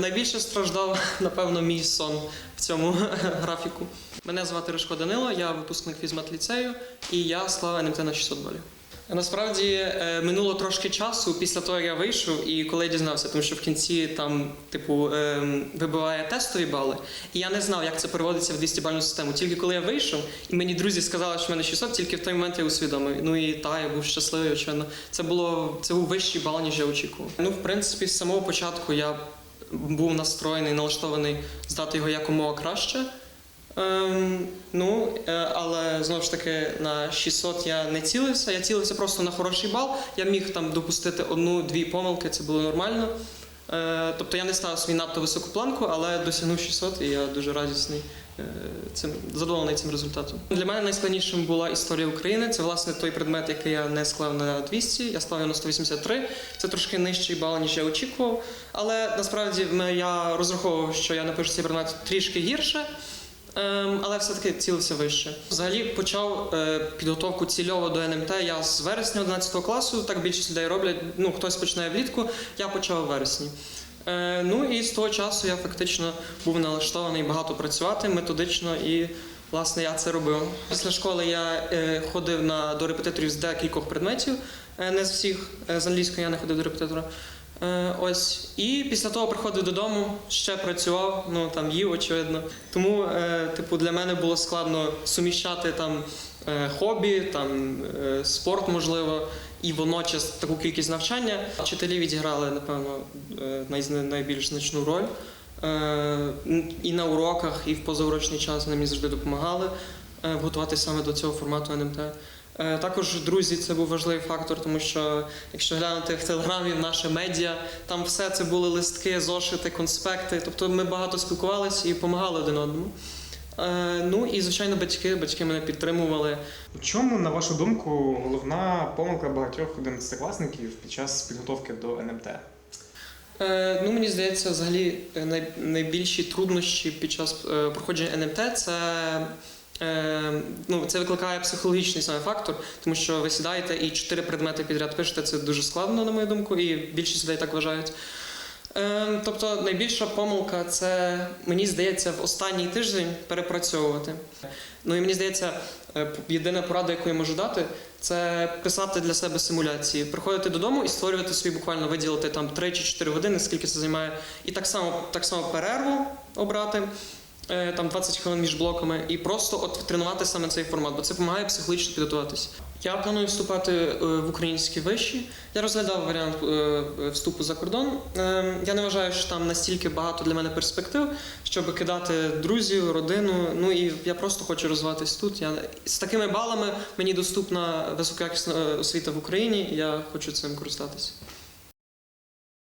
Найбільше страждав, напевно, мій сон в цьому графіку. Мене звати Ришко Данило, я випускник фізмат-ліцею і я склав НМТ на 600 балів. Насправді е, минуло трошки часу після того, як я вийшов, і коли я дізнався, тому що в кінці там, типу, ем, вибиває тестові бали, і я не знав, як це переводиться в 200-бальну систему. Тільки коли я вийшов, і мені друзі сказали, що в мене 600, тільки в той момент я усвідомив. Ну і та, я був щасливий, очевидно. Це було це був вищий бал, ніж я очікував. Ну, в принципі, з самого початку я був настроєний, налаштований здати його якомога краще. Ем, ну, е, але знову ж таки на 600 я не цілився. Я цілився просто на хороший бал. Я міг там допустити одну-дві помилки, це було нормально. Е, тобто я не ставив свій надто високу планку, але досягнув 600 і я дуже радісний цим задоволений цим результатом. Для мене найскладнішим була історія України. Це власне той предмет, який я не склав на 200, я склав на 183. Це трошки нижчий бал, ніж я очікував. Але насправді я розраховував, що я напишу цей предмет трішки гірше. Ем, але все-таки цілився вище. Взагалі почав е, підготовку цільово до НМТ я з вересня 11 класу. Так більшість людей роблять. Ну, хтось починає влітку, я почав у вересні. Е, ну і з того часу я фактично був налаштований багато працювати методично і. Власне, я це робив. Після школи я е, ходив на, до репетиторів з декількох предметів, е, не з всіх. З англійської я не ходив до репетитора. Ось. І після того приходив додому, ще працював, ну там їв, очевидно. Тому, типу, для мене було складно суміщати там хобі, там спорт, можливо, і водночас таку кількість навчання. Вчителі відіграли, напевно, е, найбільш значну роль. Е, і на уроках, і в позаурочний час вони мені завжди допомагали е, готуватися саме до цього формату НМТ. Також друзі, це був важливий фактор, тому що якщо глянути в телеграмі, в наше медіа, там все це були листки, зошити, конспекти. Тобто ми багато спілкувалися і допомагали один одному. Е, Ну і звичайно, батьки, батьки мене підтримували. У чому, на вашу думку, головна помилка багатьох одинадцятикласників під час підготовки до НМТ? Е, Ну, мені здається, взагалі е, найбільші труднощі під час проходження НМТ це. Ну, це викликає психологічний саме фактор, тому що ви сідаєте і чотири предмети підряд пишете. Це дуже складно, на мою думку, і більшість людей так вважають. Е, Тобто найбільша помилка це, мені здається, в останній тиждень перепрацьовувати. Ну і мені здається, е, єдина порада, яку я можу дати, це писати для себе симуляції, приходити додому і створювати собі буквально виділити там 3 чи 4 години, скільки це займає, і так само, так само перерву обрати. Е, Там 20 хвилин між блоками, і просто от тренувати саме цей формат, бо це допомагає психологічно підготуватися. Я планую вступати е, в українські виші. Я розглядав варіант е, вступу за кордон. Я не вважаю, що там настільки багато для мене перспектив, щоб кидати друзів, родину. Ну і я просто хочу розвиватись тут. Я з такими балами мені доступна високоякісна освіта в Україні. Я хочу цим користатися.